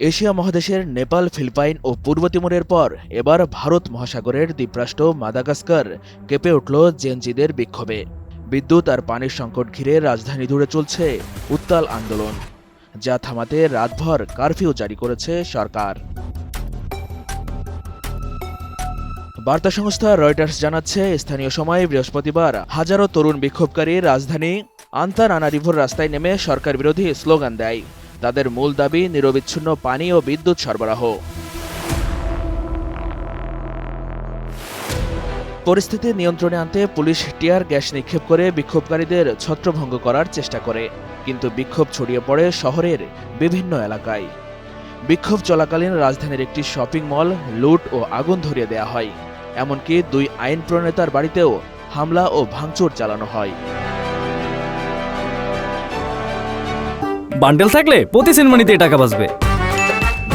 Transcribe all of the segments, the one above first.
Asia মহাদেশের Nepal, Philippine ও পূর্ব তিমুরের পর এবার ভারত মহাসাগরের দ্বীপরাষ্ট্র মাদাগাস্কার কেঁপে উঠল জেনজিদের বিক্ষোভে। বিদ্যুৎ আর পানির সংকট ঘিরে রাজধানী জুড়ে চলছে উত্তাল আন্দোলন, যা থামাতে রাতভর কারফিউ জারি করেছে সরকার। বার্তা সংস্থা রয়টার্স জানাচ্ছে, স্থানীয় সময় বৃহস্পতিবার হাজারো তরুণ বিক্ষোভকারী রাজধানী আন্তানানারিভোর রাস্তায় নেমে সরকার বিরোধী স্লোগান দেয়। তাদের মূল দাবি নিরবিচ্ছিন্ন পানি ও বিদ্যুৎ সরবরাহ। পরিস্থিতি নিয়ন্ত্রণে আনতে পুলিশ টিয়ার গ্যাস নিক্ষেপ করে বিক্ষোভকারীদের ছত্রভঙ্গ করার চেষ্টা করে, কিন্তু বিক্ষোভ ছড়িয়ে পড়ে শহরের বিভিন্ন এলাকায়। বিক্ষোভ চলাকালীন রাজধানীর একটি শপিং মল লুট ও আগুন ধরিয়ে দেয়া হয়, এমনকি দুই আইন প্রণেতার বাড়িতেও হামলা ও ভাঙচুর চালানো হয়। বান্ডেল থাকলে প্রতি সেনমানিতে টাকা বাঁচবে।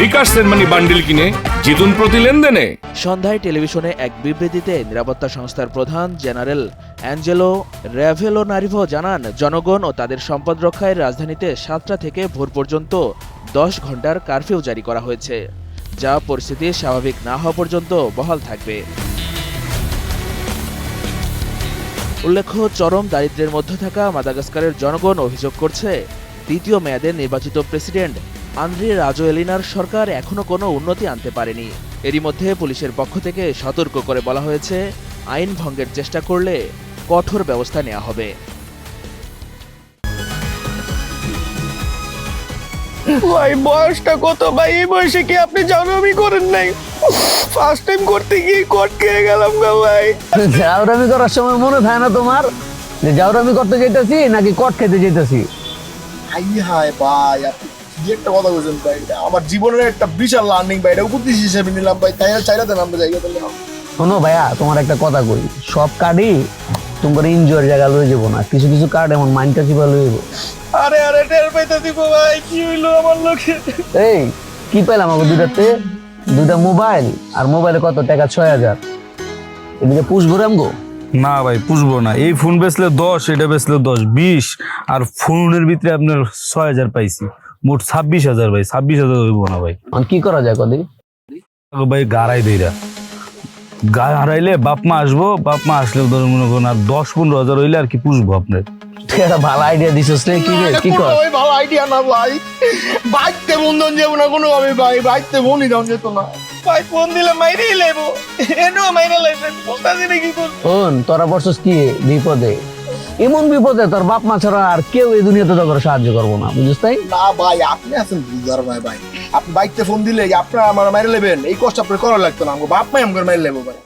বিকাশ সেনমানি বান্ডিল কিনে জিতুন প্রতি লেনদেনে। সন্ধ্যায় টেলিভিশনে এক বিবৃতিতে নিরাপত্তা সংস্থার প্রধান জেনারেল অ্যাঞ্জেলো র্যাভেলো নারিভো জানান জনগণ ও তাদের সম্পদ রক্ষায় রাজধানীতে সাতটা থেকে ভোর পর্যন্ত দশ ঘণ্টার কারফিউ জারি করা হয়েছে যা পরিস্থিতি স্বাভাবিক না হওয়া পর্যন্ত বহাল থাকবে। উল্লেখ্য চরম দারিদ্র্যের মধ্যে থাকা মাদাগাস্কারের জনগণ অভিযোগ করছে দ্বিতীয় মেয়াদে নির্বাচিত প্রেসিডেন্ট আন্দ্রি রাজোয়েলিনার সরকার এখনও কোনো উন্নতি আনতে পারেনি। এরই মধ্যে পুলিশের পক্ষ থেকে সতর্ক করে বলা হয়েছে আইন ভঙ্গের চেষ্টা করলে কঠোর ব্যবস্থা নেওয়া হবে। ভাই বয়সটা কত ভাই? এই বয়সে কি আপনি জানাবি করেন নাই? ফার্স্ট টাইম করতে গিয়ে কট খেয়ে গেলাম গা ভাই। জাউরামি করার সময় মনে থাকে না তোমার? যে জাউরামি করতে যেতেছি নাকি কট খেতে যেতেছি? হাই হাই ভাই আপনি কি একটা কথা বলছেন ভাই? এটা আমার জীবনের একটা বিশাল লার্নিং ভাই এটা উপদেশ হিসেবে নিলাম ভাই তাই চাইলে দেন আমরা জায়গা দিলাম শোনো ভাইয়া তোমার একটা কথা কই সব কার্ডই তোমার এনজয়ের জায়গা লয়ে যাব না কিছু কিছু কার্ড এমন মাইন্ডটা কিবা লয়ে যাব? আরে আরে টের পাইতে দিব ভাই কি হইল আমার লোকে? এই কি পেলাম আমাকে দুটাতে দুটা মোবাইল আর মোবাইলে কত টাকা? ছয় হাজার। এদিকে পুষ পুষবো রামগো না ভাই পুষবো না। এই ফোন বেচলে দশ এটা বেচলে দশ বিশ আর ফোনের ভিতরে আপনার ছয় হাজার পাইছি। মোট ছাব্বিশ হাজার ভাই ছাব্বিশ হাজার হইব না ভাই। কি করা যায় কদি আগে ভাই গাড়াই দেইরা গা হারাইলে বাপ মা আসব বাপ মা আসলে ধরুন মনে করুন আর দশ পনেরো হাজার হইলে আর কি পুষবো আপনার? একটা ভালো আইডিয়া দিছিস রে কি রে কি কর? ভালো আইডিয়া না ভাই। বাইকতে বন্ধন যাব না কোনো ভাবে ভাই বাইকতে বনি দাম যেত না। ফোন দিলে লেবো এনেও মাইরে লাইছে বুঝতেছি না কি করব? শোন তোরা বসছিস কি বিপদে? এমন বিপদে তোর বাপ মা ছাড়া আর কেউ এই দুনিয়াতে তোর সাহায্য করব না বুঝিস তাই? না ভাই আপনি আছেন বুঝার ভাই ভাই। আপনি বাইকতে ফোন দিলে আপনার আমার মাইরে নেবেন এই কষ্ট আপনার করা লাগতো না আমার বাপ মাই আমার মাইরে লেবো ভাই।